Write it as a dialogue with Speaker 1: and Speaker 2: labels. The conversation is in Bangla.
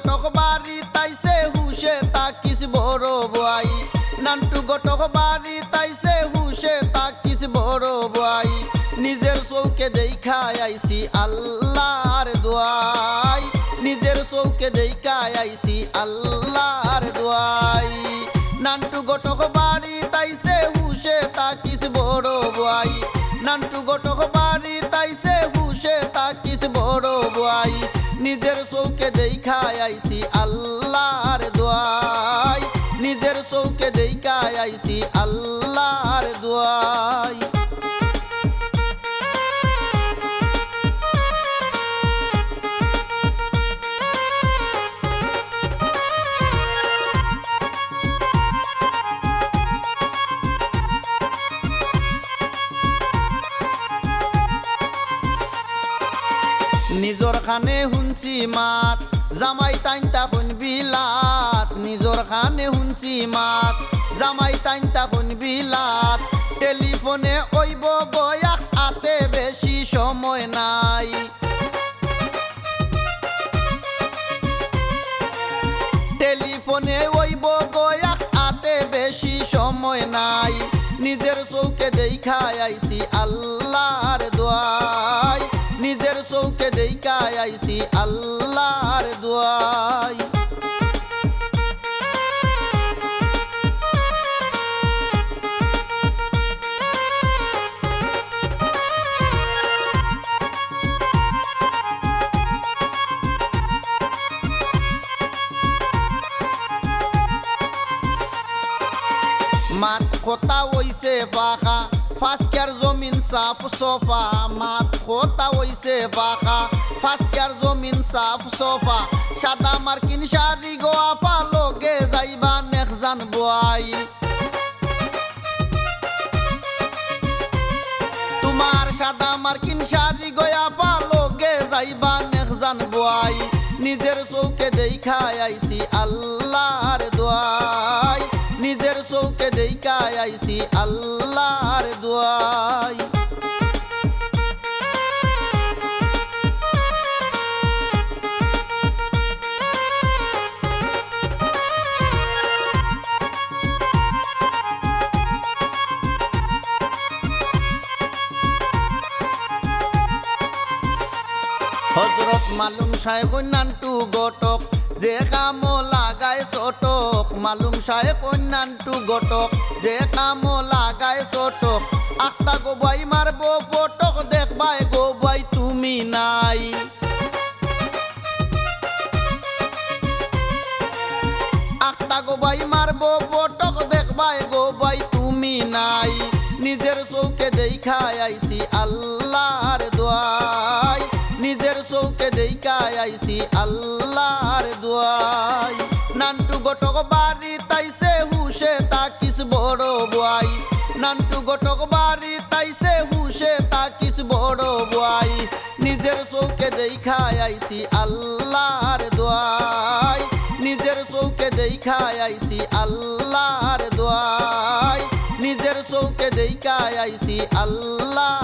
Speaker 1: গটক বাড়ি তাইছে হুসে তাকিস বড় বাই নান্টু গটক বাড়ি তাইছে হুসে তাকিস বড় বাই নিজের চৌকে দেখাই আইছি আল্লাহর দোয়াই নিজের চৌকে দেখাই আইছি আল্লাহর দোয়াই আইছি আল্লাহর দোয়াই। নিজর খানে শুনছি মাত, জামাই তাইন তাকুন বিলাত। নিজর খানে শুনছি মাত জামাই তাইন তাকুন বিলাত। টেলিফোনে ওইব গয়াক আতে বেশি সময় নাই। টেলিফোনে ওইব গয়াক আতে বেশি সময় নাই। নিজের চৌকে দেখাই আইছি আল্লাহর দোয়াই নিজের চৌকে দেখাই আইছি আল্লাহর দোয়াই খোতা হইছে বাঁকা ফাঁসকার জমিন সাফ সোফা মাত খোতা হইছে বাঁকা ফাঁসকার জমিন সাফ সোফা সাদা মার্কিন শাড়ি গোয়া পালোকে যাইবা নেখজান বয়াই তোমার সাদা মার্কিন শাড়ি গয়া পালোকে যাইবা নেখজান বয়াই নিজের চৌকে দেখাই আইছি দেখাই আইছি আল্লাহর দোয়াই। হজরত মালুম সাহেব নান্টু গটক যে কাম লাগায় চটক মালুম সাহেব নান্টু গটক যে কাম লাগায় চটক আখতা গোবাই মারব পটক, দেখবাই গোবাই তুমি নাই। আখতা গোবাই মারব পটক, দেখবাই গোবাই তুমি নাই। নিজের চৌকে দেখাই আইছি আল্লাহর দেখাই আইছি আল্লাহর দোয়াই। নান্টু গটক বাড়ি তাইছে হুসে তাকিস বড় বয়াই। নান্টু গটক বাড়ি তাইছে হুসে তাকিস বড় বয়াই। নিজের চৌকে দেখাই আইছি আল্লাহর দোয়াই। নিজের চৌকে দেখাই আইছি আল্লাহর দোয়াই। নিজের চৌকে দেখাই আইছি আল্লাহর দোয়াই